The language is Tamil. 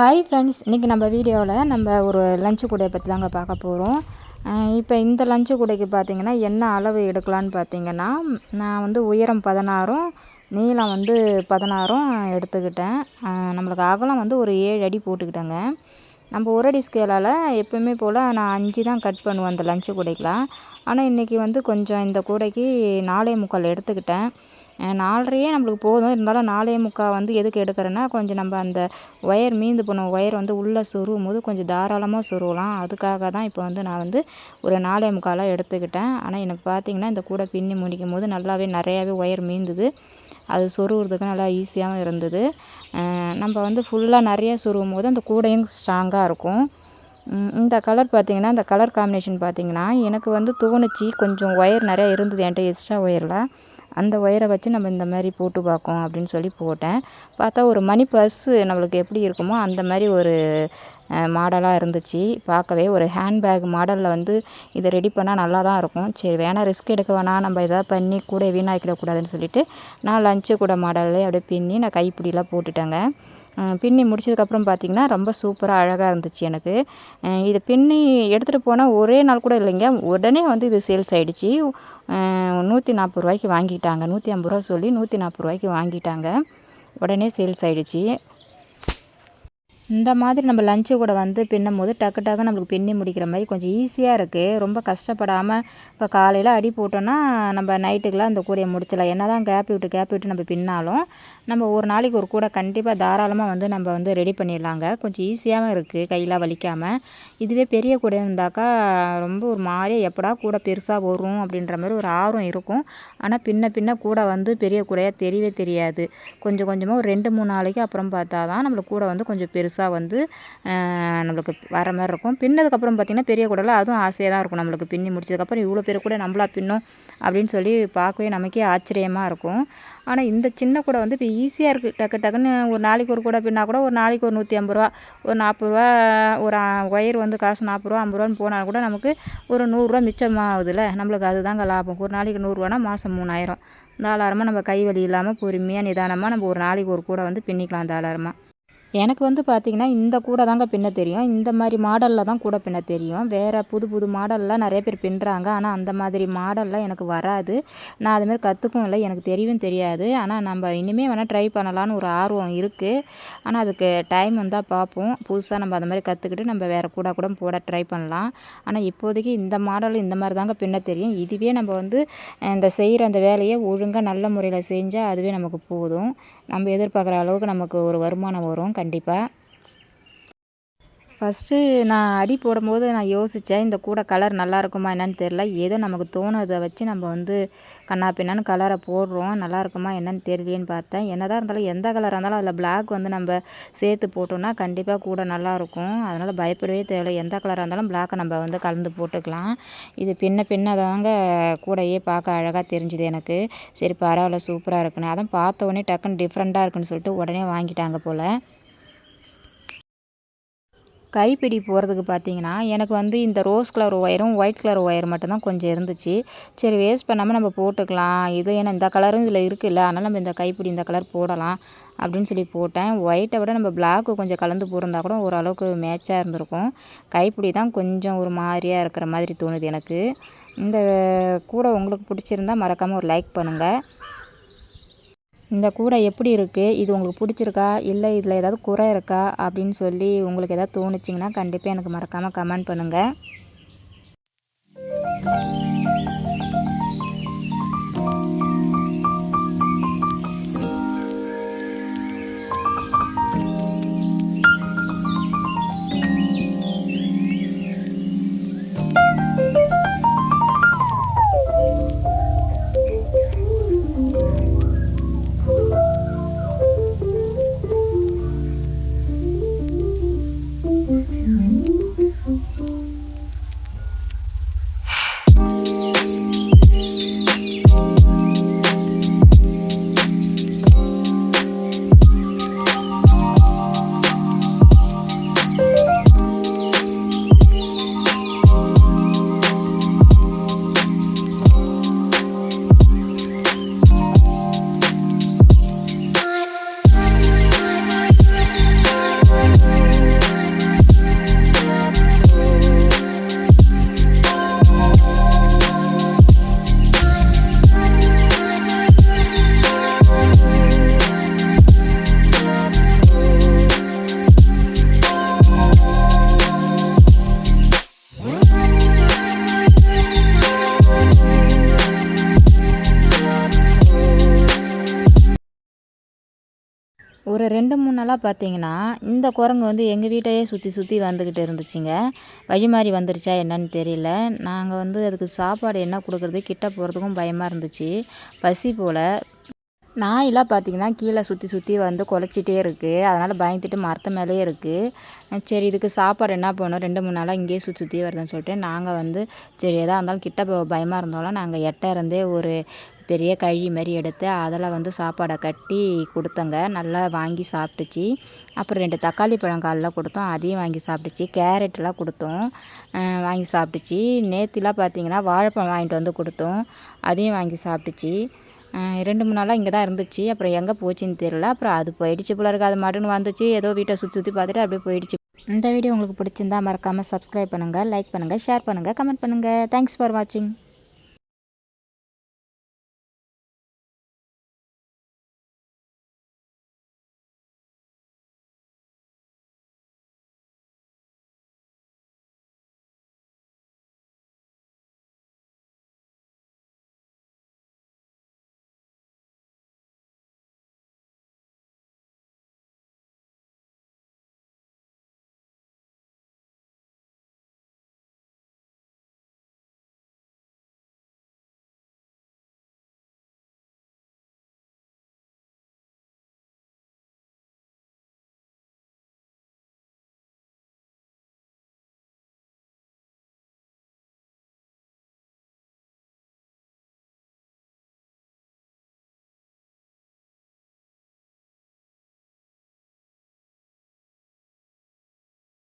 ஹாய் ஃப்ரெண்ட்ஸ் இன்றைக்கி நம்ம வீடியோவில் நம்ம ஒரு லஞ்சு கூடையை பற்றி தாங்க பார்க்க போகிறோம் இப்போ இந்த லஞ்சு கூடைக்கு பார்த்திங்கன்னா என்ன அளவு எடுக்கலான்னு பார்த்தீங்கன்னா நான் வந்து உயரம் பதினாறும் நீளம் வந்து பதினாறும் எடுத்துக்கிட்டேன். நம்மளுக்கு அகலம் வந்து ஒரு ஏழு அடி போட்டுக்கிட்டேங்க. நம்ம ஒரு அடி ஸ்கேலால் எப்பவுமே போல் நான் அஞ்சு தான் கட் பண்ணுவேன் அந்த லஞ்சு கூடைக்கெலாம் ஆனால் இன்றைக்கி வந்து கொஞ்சம் இந்த கூடைக்கு நாலே முக்கால் எடுத்துக்கிட்டேன். நாலரையே நம்மளுக்கு போதும். இருந்தாலும் நாலே முக்கால் வந்து எதுக்கு எடுக்கிறேன்னா கொஞ்சம் நம்ம அந்த ஒயர் மீந்து போன ஒயர் வந்து உள்ளே சொருகும் போது கொஞ்சம் தாராளமாக சொருகலாம். அதுக்காக தான் இப்போ வந்து நான் வந்து ஒரு நாலே முக்காலாக எடுத்துக்கிட்டேன். ஆனால் எனக்கு பார்த்தீங்கன்னா இந்த கூடை பின்னி முடிக்கும் போது நல்லாவே நிறையாவே ஒயர் மீந்துது. அது சொருகிறதுக்கு நல்லா ஈஸியாகவும் இருந்தது. நம்ம வந்து ஃபுல்லாக நிறைய சொருகும் போது அந்த கூடையும் ஸ்ட்ராங்காக இருக்கும். இந்த கலர் பார்த்திங்கன்னா இந்த கலர் காம்பினேஷன் பார்த்திங்கன்னா எனக்கு வந்து தோணுச்சு கொஞ்சம் ஒயர் நிறையா இருந்தது என்கிட்ட எக்ஸ்ட்ரா ஒயரில். அந்த ஒயரை வச்சு நம்ம இந்த மாதிரி போட்டு பார்க்கோம் அப்படின்னு சொல்லி போட்டேன். பார்த்தா ஒரு மணி பர்ஸு நம்மளுக்கு எப்படி இருக்குமோ அந்த மாதிரி ஒரு மாடலாக இருந்துச்சு. பார்க்கவே ஒரு ஹேண்ட்பேக் மாடலில் வந்து இதை ரெடி பண்ணால் நல்லா தான் இருக்கும். சரி வேணால் ரிஸ்க் எடுக்க வேணாம் நம்ம எதாவது பண்ணி கூட வீணாக்கிடக்கூடாதுன்னு சொல்லிட்டு நான் லஞ்சு கூட மாடல்லே அப்படியே பின்னி நான் கைப்பிடிலாம் போட்டுட்டேங்க. பின்னி முடிச்சதுக்கப்புறம் பார்த்திங்கன்னா ரொம்ப சூப்பராக அழகாக இருந்துச்சு எனக்கு. இது இதை பின்னி எடுத்துகிட்டு போனால் ஒரே நாள் கூட இல்லைங்க. உடனே வந்து இது சேல்ஸ் ஆகிடுச்சு நூற்றி நாற்பது ரூபாய்க்கு வாங்கிட்டாங்க. நூற்றி ஐம்பது ரூபா சொல்லி நூற்றி நாற்பது ரூபாய்க்கு வாங்கிட்டாங்க. உடனே சேல்ஸ் ஆகிடுச்சு இந்த மாதிரி நம்ம லஞ்சு கூட வந்து பின்னும் போது டக்கு டக்கு நம்மளுக்கு பின்னி முடிக்கிற மாதிரி கொஞ்சம் ஈஸியாக இருக்குது ரொம்ப கஷ்டப்படாமல் இப்போ காலையில் அடி போட்டோன்னா நம்ம நைட்டுக்கெலாம் அந்த கூடையை முடிச்சிடலாம். என்ன தான் கேப் விட்டு கேப் விட்டு நம்ம பின்னாலும் நம்ம ஒரு நாளைக்கு ஒரு கூடை கண்டிப்பாக தாராளமாக வந்து நம்ம வந்து ரெடி பண்ணிடலாங்க. கொஞ்சம் ஈஸியாகவும் இருக்குது கையெல்லாம் வலிக்காமல் இதுவே பெரிய கூடை இருந்தாக்கா ரொம்ப ஒரு மாதிரி எப்படா கூடை பெருசாக வரும் அப்படின்ற மாதிரி ஒரு ஆர்வம் இருக்கும். ஆனால் பின்ன பின்ன கூடை வந்து பெரிய கூடையாக தெரியவே தெரியாது. கொஞ்சம் கொஞ்சமாக ஒரு ரெண்டு மூணு நாளைக்கு அப்புறம் பார்த்தா தான் நம்மளுக்கு கூடை வந்து கொஞ்சம் பெருசாக வந்து நம்மளுக்கு வர மாதிரி இருக்கும். பின்னதுக்கப்புறம் பார்த்திங்கன்னா பெரிய கூடையில் அதுவும் ஆசையாக தான் இருக்கும் நம்மளுக்கு பின்னி முடிச்சதுக்கப்புறம் இவ்வளோ பேர் கூட நம்மளா பின்னும் அப்படின்னு சொல்லி பார்க்கவே நமக்கே ஆச்சரியமாக இருக்கும். ஆனால் இந்த சின்ன கூடை வந்து இப்போ ஈஸியாக இருக்குது டக்கு டக்குன்னு ஒரு நாளைக்கு ஒரு கூடை பின்னா கூட ஒரு நாளைக்கு ஒரு நூற்றி ஐம்பது ரூபா ஒரு நாற்பது ரூபா ஒரு ஒயர் வந்து காசு நாற்பது ரூபா ஐம்பது ரூபான்னு போனால் கூட நமக்கு ஒரு நூறுரூவா மிச்சமாகுதுல்ல. நம்மளுக்கு அதுதாங்க லாபம். ஒரு நாளைக்கு நூறுரூவானா மாதம் மூணாயிரம். தாராளமாக நம்ம கை வலி இல்லாமல் பொறுமையாக நிதானமாக நம்ம ஒரு நாளைக்கு ஒரு கூடை வந்து பின்னிக்கலாம் தாராளமாக எனக்கு வந்து பார்த்திங்கன்னா இந்த கூடை தாங்க பின்ன தெரியும். இந்த மாதிரி மாடலில் தான் கூடை பின்ன தெரியும். வேறு புது புது மாடல்லாம் நிறைய பேர் பின்னுறாங்க ஆனால் அந்த மாதிரி மாடல்லாம் எனக்கு வராது. நான் அதுமாரி கற்றுக்கவும் இல்லை. எனக்கு தெரியவும் தெரியாது. ஆனால் நம்ம இனிமேல் வேணால் ட்ரை பண்ணலான்னு ஒரு ஆர்வம் இருக்குது ஆனால் அதுக்கு டைம் வந்தால் பார்ப்போம் புதுசாக நம்ம அந்த மாதிரி கற்றுக்கிட்டு நம்ம வேறு கூட கூட போட ட்ரை பண்ணலாம். ஆனால் இப்போதைக்கு இந்த மாடல் இந்த மாதிரி தாங்க பின்ன தெரியும். இதுவே நம்ம வந்து இந்த செய்கிற அந்த வேலையை ஒழுங்காக நல்ல முறையில் செஞ்சால் அதுவே நமக்கு போதும். நம்ம எதிர்பார்க்குற அளவுக்கு நமக்கு ஒரு வருமானம் வரும். கண்டிப்பாக ஃபஸ்ட்டு நான் அடி போடும்போது நான் யோசித்தேன் இந்த கூட கலர் நல்லா இருக்குமா என்னன்னு தெரில ஏதோ நமக்கு தோணுதை வச்சு நம்ம வந்து கண்ணா பின்னான்னு கலரை போடுறோம் நல்லா இருக்குமா என்னன்னு தெரியலேன்னு பார்த்தேன். என்னதான் இருந்தாலும் எந்த கலராக இருந்தாலும் அதில் பிளாக் வந்து நம்ம சேர்த்து போட்டோம்னா கண்டிப்பாக கூட நல்லாயிருக்கும் அதனால் பயப்படவே தேவையில்லை. எந்த கலராக இருந்தாலும் பிளாக்கை நம்ம வந்து கலந்து போட்டுக்கலாம். இது பின்ன பின்ன தாங்க கூடையே பார்க்க அழகாக தெரிஞ்சுது எனக்கு. சரி பரவாயில்ல சூப்பராக இருக்குன்னு. அதான் பார்த்த உடனே டக்குன்னு டிஃப்ரெண்ட்டாக இருக்குன்னு சொல்லிட்டு உடனே வாங்கிட்டாங்க போல். கைப்பிடி போகிறதுக்கு பார்த்தீங்கன்னா எனக்கு வந்து இந்த ரோஸ் கலர் ஒயரும் ஒயிட் கலர் ஒயர் மட்டும்தான் கொஞ்சம் இருந்துச்சு. சரி வேஸ்ட் பண்ணாமல் நம்ம போட்டுக்கலாம். இது ஏன்னா இந்த கலரும் இதில் இருக்குல்ல அதனால் நம்ம இந்த கைப்பிடி இந்த கலர் போடலாம் அப்படின்னு சொல்லி போட்டேன். ஒயிட்டை விட நம்ம பிளாக்கு கொஞ்சம் கலந்து போட்டிருந்தா கூட ஓரளவுக்கு மேட்சாக இருந்திருக்கும். கைப்பிடி தான் கொஞ்சம் ஒரு மாதிரியாக இருக்கிற மாதிரி தோணுது எனக்கு. இந்த கூட உங்களுக்கு பிடிச்சிருந்தா மறக்காமல் ஒரு லைக் பண்ணுங்கள் இந்த கூடை எப்படி இருக்குது இது உங்களுக்கு பிடிச்சிருக்கா? இல்லை இதில் ஏதாவது குறை இருக்கா? அப்படின்னு சொல்லி உங்களுக்கு ஏதாவது தோணுச்சிங்கன்னா கண்டிப்பாக எனக்கு மறக்காமல் கமெண்ட் பண்ணுங்கள் ஒரு ரெண்டு மூணு நாளாக பார்த்தீங்கன்னா இந்த குரங்கு வந்து எங்கள் வீட்டையே சுற்றி சுற்றி வந்துக்கிட்டு இருந்துச்சுங்க. வழி மாறி வந்துருச்சா என்னன்னு தெரியல. நாங்கள் வந்து அதுக்கு சாப்பாடு என்ன கொடுக்குறது கிட்ட போகிறதுக்கும் பயமாக இருந்துச்சு. பசி போல். நாயெல்லாம் பார்த்தீங்கன்னா கீழே சுற்றி சுற்றி வந்து குலைச்சிட்டே இருக்குது அதனால் பயந்துட்டு மரத்து மேலேயே இருக்குது சரி இதுக்கு சாப்பாடு என்ன பண்ணணும்? ரெண்டு மூணு நாளாக இங்கேயே சுற்றி சுற்றி வருதுன்னு சொல்லிட்டு நாங்கள் வந்து சரி எதாக இருந்தாலும் கிட்ட பயமாக இருந்தாலும் நாங்கள் எட்ட இருந்தே ஒரு பெரிய கழி மாதிரி எடுத்து அதில் வந்து சாப்பாடை கட்டி கொடுத்தங்க. நல்லா வாங்கி சாப்பிட்டுச்சு. அப்புறம் ரெண்டு தக்காளி பழம் கொடுத்தோம். அதையும் வாங்கி சாப்பிட்டுச்சு. கேரட்டெலாம் கொடுத்தோம். வாங்கி சாப்பிட்டுச்சு. நேற்றுலாம் பார்த்தீங்கன்னா வாழைப்பழம் வாங்கிட்டு வந்து கொடுத்தோம். அதையும் வாங்கி சாப்பிட்டுச்சு. ரெண்டு மூணு நாளாக இங்கே தான் இருந்துச்சு. அப்புறம் எங்கே போச்சுன்னு தெரியல. அப்புறம் அது போயிடுச்சு போல இருக்கு. அது மாட்டுன்னு வந்துச்சு. ஏதோ வீட்டை சுற்றி சுற்றி பார்த்துட்டு அப்படியே போயிடுச்சு. இந்த வீடியோ உங்களுக்கு பிடிச்சிருந்தா மறக்காமல் சப்ஸ்கிரைப் பண்ணுங்கள் லைக் பண்ணுங்கள் ஷேர் பண்ணுங்கள் கமெண்ட் பண்ணுங்கள் தேங்க்ஸ் ஃபார் வாட்சிங்